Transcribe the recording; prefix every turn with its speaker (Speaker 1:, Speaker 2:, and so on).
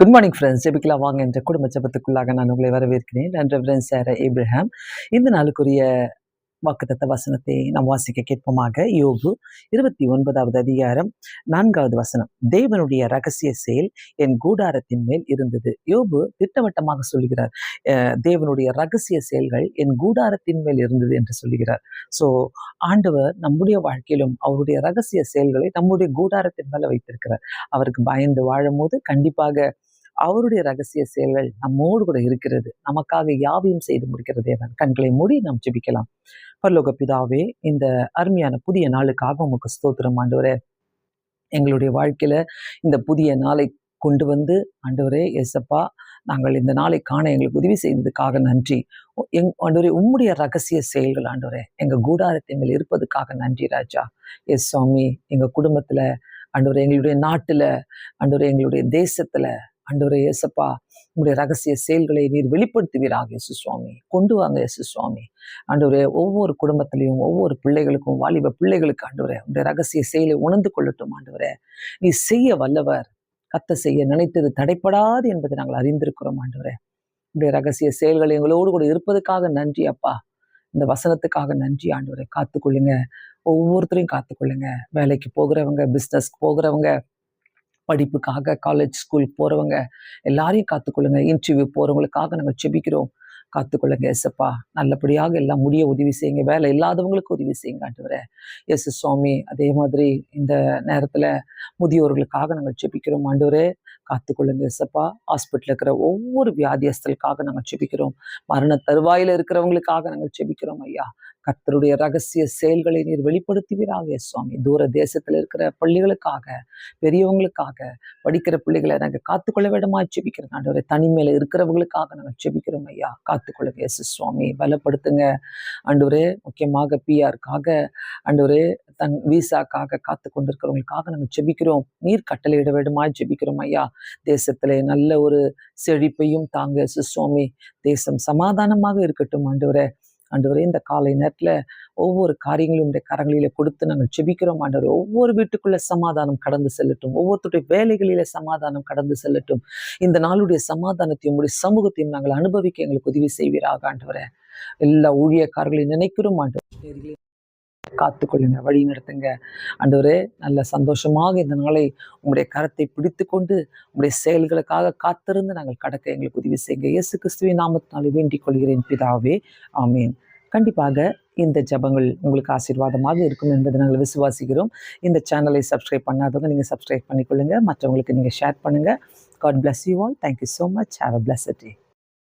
Speaker 1: Good morning friends ஜெபிக்கலாம் வாங்க என்ற குடும்ப ஜெபத்துக்குள்ளாக நான் உங்களை வரவேற்கிறேன். நான் ரெவரன் சார ஏப்ரஹாம் இந்த நாளுக்குரிய வாக்குத்தத்த வசனத்தை நாம் வாசிக்க கேட்போமாக. யோபு இருபத்தி ஒன்பதாவது அதிகாரம் நான்காவது வசனம். தேவனுடைய ரகசிய செயல் என் கூடாரத்தின் மேல் இருந்தது. யோபு திட்டவட்டமாக சொல்லுகிறார் தேவனுடைய ரகசிய செயல்கள் என் கூடாரத்தின் மேல் இருந்தது என்று சொல்லுகிறார் ஸோ ஆண்டவர் நம்முடைய வாழ்க்கையிலும் அவருடைய ரகசிய செயல்களை நம்முடைய கூடாரத்தின் மேல வைத்திருக்கிறார். அவருக்கு பயந்து வாழும்போது கண்டிப்பாக அவருடைய ரகசிய செயல்கள் நம்மோடு கூட இருக்கிறது. நமக்காக யாவையும் செய்து முடிக்கிற தேவன் கண்களை மூடி நாம் ஜெபிக்கலாம். பரலோக பிதாவே இந்த அருமையான புதிய நாளுக்காக உமக்கு ஸ்தோத்திரம் ஆண்டவரே. எங்களுடைய வாழ்க்கையில இந்த புதிய நாளை கொண்டு வந்து ஆண்டவரே எசப்பா நாங்கள் இந்த நாளை காண எங்களுக்கு உதவி செய்ததுக்காக நன்றி. எங் ஆண்டவரே உம்முடைய ரகசிய செயல்கள் ஆண்டவரே எங்கள் கூடாரத்தின் மேல் இருப்பதுக்காக நன்றி ராஜா. எஸ் சுவாமி எங்கள் குடும்பத்தில் ஆண்டவரே எங்களுடைய நாட்டில் ஆண்டவரே எங்களுடைய தேசத்தில் ஆண்டவரே இயேசப்பா உங்களுடைய ரகசிய செயல்களை நீர் வெளிப்படுத்துவீராக இயேசு சுவாமி கொண்டு வாங்க இயேசு சுவாமி ஆண்டவரே ஒவ்வொரு குடும்பத்திலையும் ஒவ்வொரு பிள்ளைகளுக்கும் வாலிப பிள்ளைகளுக்கு ஆண்டவரே உங்களுடைய ரகசிய செயலை உணர்ந்து கொள்ளட்டும் ஆண்டவரே. நீ செய்ய வல்லவர். கத்த செய்ய நினைத்தது தடைப்படாது என்பதை நாங்கள் அறிந்திருக்கிறோம் ஆண்டவரே. உங்களுடைய ரகசிய செயல்கள் எங்களோடு கூட இருப்பதுக்காக நன்றி அப்பா. இந்த வசனத்துக்காக நன்றி ஆண்டவரே. காத்துக்கொள்ளுங்க. ஒவ்வொருத்தரையும் காத்துக்கொள்ளுங்க. வேலைக்கு போகிறவங்க பிஸ்னஸ்க்கு போகிறவங்க படிப்புக்காக காலேஜ் ஸ்கூல் போகிறவங்க எல்லாரையும் காத்துக்கொள்ளுங்க. இன்டர்வியூ போகிறவங்களுக்காக நாங்கள் செபிக்கிறோம். காத்துக்கொள்ளுங்க எஸ்அப்பா நல்லபடியாக எல்லாம் முடிய உதவி செய்யுங்க. வேலை இல்லாதவங்களுக்கு உதவி செய்யுங்க ஆண்டவரே. எஸ் சுவாமி அதே மாதிரி இந்த நேரத்தில் முதியோர்களுக்காக நாங்கள் செபிக்கிறோம் ஆண்டவரே. காத்துக்கொள்ளுங்க இசப்பா. ஹாஸ்பிட்டலில் இருக்கிற ஒவ்வொரு வியாதியஸ்தலுக்காக நாங்கள் செபிக்கிறோம். மரண தருவாயில் இருக்கிறவங்களுக்காக நாங்கள் செபிக்கிறோம் ஐயா. கர்த்தருடைய ரகசிய செயல்களை நீர் வெளிப்படுத்துவீராக சுவாமி. தூர தேசத்தில் இருக்கிற பள்ளிகளுக்காக பெரியவங்களுக்காக படிக்கிற பிள்ளைகளை நாங்கள் காத்துக்கொள்ள விடமா செபிக்கிறோம். ஆண்டவரை தனிமையில் இருக்கிறவங்களுக்காக நாங்கள் செபிக்கிறோம் ஐயா. காத்துக்கொள்ள எஸ் சுவாமி. பலப்படுத்துங்க. ஆண்டவரே முக்கியமாக பிஆருக்காக ஆண்டவரே தன் விசாக்காக காத்து கொண்டிருக்கிறவங்களுக்காக நாங்கள் ஜெபிக்கிறோம். நீர் கட்டளையிட வேண்டுமா ஜெபிக்கிறோம் ஐயா. தேசத்திலே நல்ல ஒரு செழிப்பையும் தாங்க எஸ் சுவாமி. தேசம் சமாதானமாக இருக்கட்டும் ஆண்டவரே. ஆண்டவரே இந்த காலை நேரத்துல ஒவ்வொரு காரியங்களும் உடைய கரங்களில கொடுத்து நாங்கள் செபிக்கிறோம் ஆண்டவரே. ஒவ்வொரு வீட்டுக்குள்ள சமாதானம் கடந்து செல்லட்டும். ஒவ்வொருத்தருடைய வேலைகளில சமாதானம் கடந்து செல்லட்டும். இந்த நாளுடைய சமாதானத்தையும் உடைய சமூகத்தையும் நாங்கள் அனுபவிக்க எங்களுக்கு உதவி செய்வீராக ஆண்டவரே. எல்லா ஊழியக்காரர்களையும் நினைக்கிறோம் ஆண்டு காத்துக்கொள்ளுங்க வழி நடத்துங்க. ஆண்டவரே நல்ல சந்தோஷமாக இந்த நாளை உங்களுடைய கரத்தை பிடித்து கொண்டு உங்களுடைய செயல்களுக்காக காத்திருந்து நாங்கள் கடக்க எங்களுக்கு உதவி செய்யுங்க. இயேசு கிறிஸ்துவின் நாமத்தினாலே வேண்டிக் கொள்கிறேன் பிதாவே. ஆமீன். கண்டிப்பாக இந்த ஜெபங்கள் உங்களுக்கு ஆசீர்வாதமாக இருக்கும் என்பதை நாங்கள் விசுவாசிக்கிறோம். இந்த சேனலை சப்ஸ்கிரைப் பண்ணாதவங்க நீங்கள் சப்ஸ்கிரைப் பண்ணிக்கொள்ளுங்க. மற்றவங்களுக்கு நீங்கள் ஷேர் பண்ணுங்கள் God bless you all. Thank you so much. Have a blessed day.